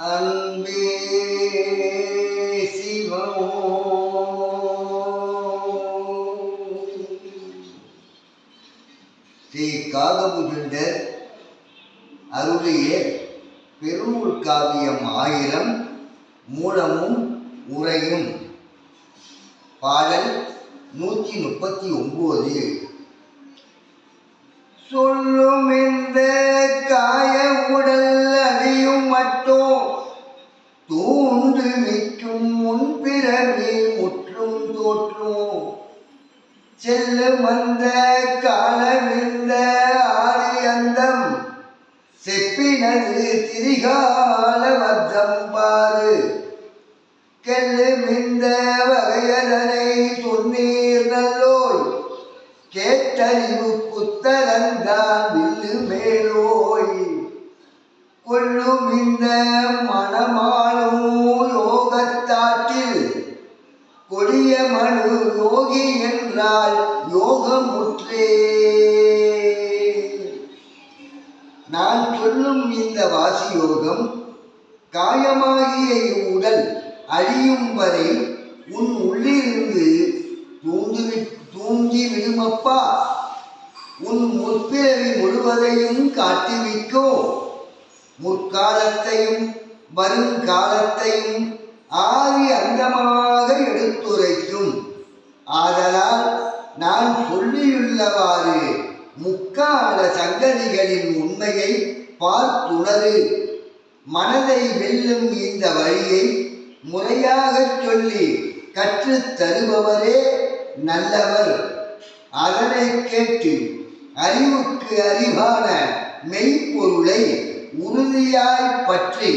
அன்பே சிவம் ஸ்ரீ காகபுஜண்டர் அருளிய பெருநூல் காவியம் ஆயிரம் மூலமும் உரையும் பாடல் நூற்றி முப்பத்தி ஒன்பது சொல்லும் இந்த காய செப்பினது திரிகால வத்தம் பாரு. கெல்லு மிந்த வகையதனை சொன்னீர் நல்லோய். கேட்டறிவு குத்தரந்தான் வில்லு மேலோய். கொள்ளும் இந்த மனமானும் யோகத்தாற்றில் கொடிய மனு யோகி என்றால் யோகமுற்றே. நான் இந்த வாசி யோகம் காயமாகிய உடல் அழியும் வரை உன் உள்ளிருந்து தூண்டி தூண்டி விடுமப்பா உன் முற்பிறவி முழுவதையும் காட்டிவிக்கோ. முற்காலத்தையும் வருங்காலத்தையும் ஆதி அந்தமாக எடுத்துரைக்கும். ஆதலால் நான் சொல்லியுள்ளவாறு முக்கால சங்கதிகளின் உண்மையை பார்த்துணரு மனதை வெல்லும் இந்த வழியை முறையாகச் சொல்லி கற்று தருபவரே நல்லவர். அதனை கேட்டு அறிவுக்கு அறிவான மெய்ப்பொருளை உறுதியாய் பற்றி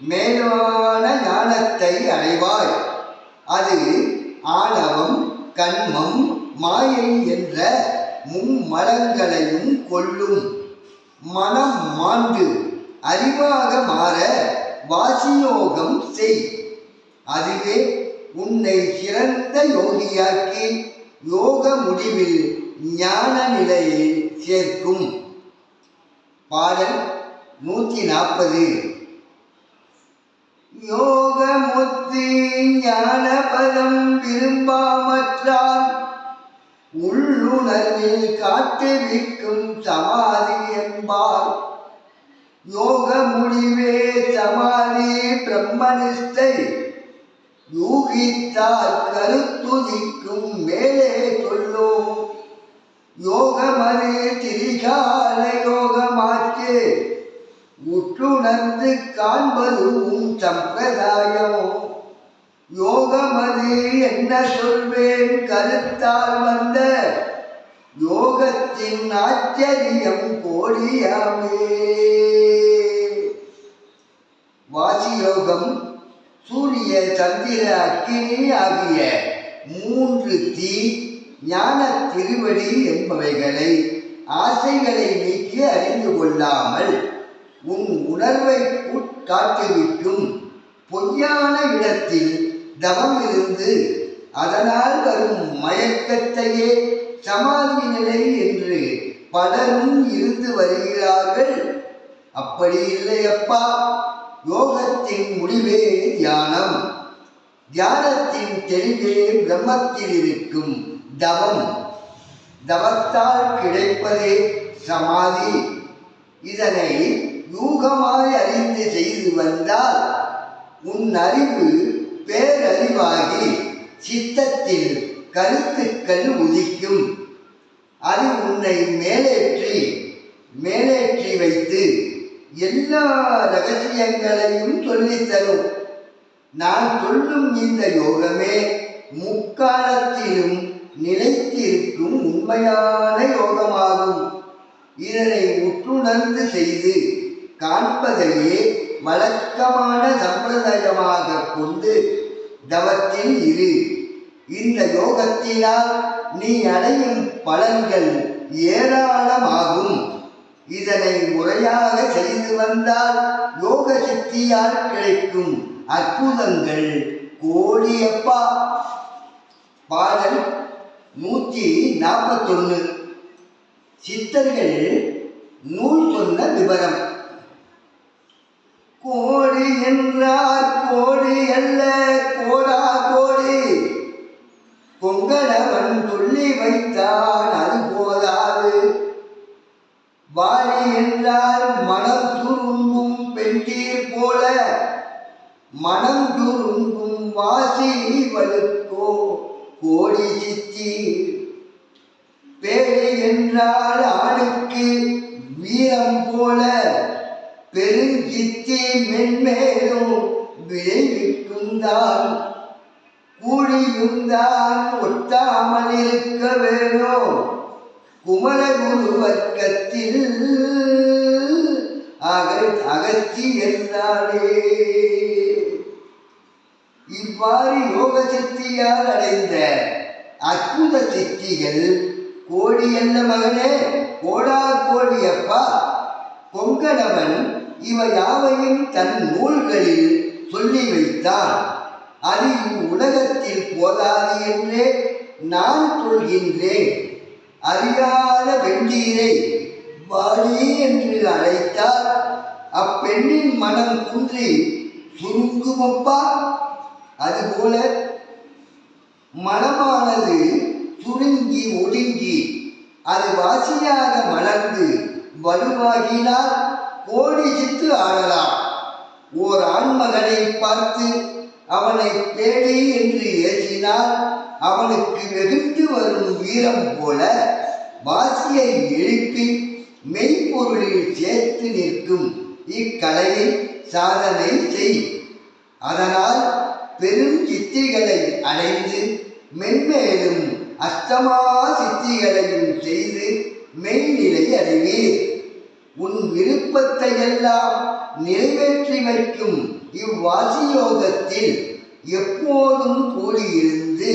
மேலான ஞானத்தை அடைவாய். அது ஆணவம் கண்மம் மாயை என்ற மும்மலங்களையும் கொள்ளும். மனம் மாண்டு அறிவாக மாற வாசியோகம் செய். அதுவே உன்னை சிறந்த யோகியாக்கி யோக முடிவில் ஞான நிலையில் சேர்க்கும். பாடல் நூற்றி நாற்பது. யோகமுத்தி ஞான பதம் விரும்பாமற்றால் உள்ளுணர்வில் காட்டுவிக்கும் சமாதி என்பார். யோக முடிவே சமாதி பிரம்மனிஷ்டை யூகித்தால் கருத்துதிக்கும் மேலே சொல்லும் யோகமது திரிகால யோகமாச்சு. உற்றுணர்ந்து காண்பதும் சம்பிரதாயம். யோகமது என்ன சொல்வேன்? கருத்தால் வந்த யோகத்தின் ஆச்சரியம் கோடியாமே. வாசியோகம் சூரிய சந்திர அக்கினி ஆகிய மூன்று தீ ஞான திருவடி என்பவைகளை ஆசைகளை நீக்கி அறிந்து கொள்ளாமல் உன் உணர்வை காட்டிவிட்டும். பொய்யான இடத்தில் தவம் இருந்து அதனால் வரும் மயக்கத்தையே சமாதி நிலை என்று பலரும் இருந்து வருகிறார்கள். அப்படி இல்லை அப்பா யோகத்தின் முடிவே தியானம். தியானத்தின் தெளிவே பிரம்மத்தில் இருக்கும் தவம். தவத்தால் கிடைப்பதே சமாதி. இதனை யூகமாய் அறிந்து செய்து வந்தால் உன் அறிவு பேரறிவாகி சித்தத்தில் கருத்துக்கள் உதிக்கும். அது உன்னை மேலேற்றி மேலேற்றி வைத்து எல்லா ரகசியங்களையும் சொல்லித்தரும். நான் சொல்லும் இந்த யோகமே முக்காலத்திலும் நிலைத்திருக்கும் உண்மையான யோகமாகும். இதனை உற்றுணர்ந்து செய்து காண்பதையே வழக்கமான சம்பிரதாயமாக கொண்டு தவத்தில் இரு. இந்த யோகத்தினால் நீ அடையும் பலன்கள் ஏராளமாகும். இதனை முறையாக செய்து வந்தால் யோக சக்தியால் கிடைக்கும் அற்புதங்கள் கோடியப்பா. பாடல் நூற்றி நாற்பத்தொன்று சித்தர்கள் நூல் சொன்ன விவரம் கோடி என்றால் வாரி என்றால் மனம் துரும்பும் பெண்டீர் போல மனம் துரும்பும் வாசி வலுக்கோ கோடி சித்தி பேடி என்றால் ஆணுக்கு வீரம் போல பெருஞ்சித்தி மென்மேலும் விளைவிக்குந்தான் கூடியுந்தான் ஒட்டாமல் இருக்க வேணும். குமரகுரு வர்க்கத்தில் அகத்தி என்றாரே இவ்வாறு யோக சித்தியால் அடைந்த அற்புத சித்திகள் கோடி என்ன மகனே கோடா கோடியப்பா. கொங்கணவன் இவை யாவையும் தன் நூல்களில் சொல்லி வைத்தான். அது உலகத்தில் போதாது என்றே நான் சொல்கின்றேன். அறியாத வெண்டீரை வாடி என்று அழைத்தால் அப்பெண்ணின் மனம் குன்றி சுருங்குமப்பா? அதுபோல மனமானது சுருங்கி ஒடுங்கி அது வாசியாக மலர்ந்து வலுவாகினால் கோடி சித்து ஆடலாம். ஓர் ஆண்மகனை பார்த்து அவனை பேடி என்று ஏசினால் அவனுக்கு வெகுண்டு வரும் வீரம் போல வாசியை எழுப்பி மெய்ப்பொருளில் சேர்த்து நிற்கும் இக்கலையை சாதனை செய். அதனால் பெரும் சித்திகளை அடைந்து மென்மேலும் அஷ்டமா சித்திகளையும் செய்து மெய்நிலை அடைவீர். உன் விருப்பத்தை எல்லாம் நிறைவேற்றி வைக்கும் இவ்வாசியோகத்தில் எப்போதும் கூடியிருந்து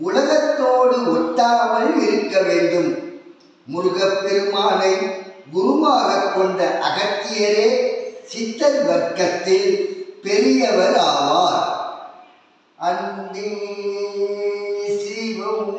உலகத்தோடு ஒட்டாமல் இருக்க வேண்டும். முருகப்பெருமானை குருவாக கொண்ட அகத்தியரே சித்தர் வர்க்கத்தில் பெரியவர் ஆவார். அன்பே சிவம்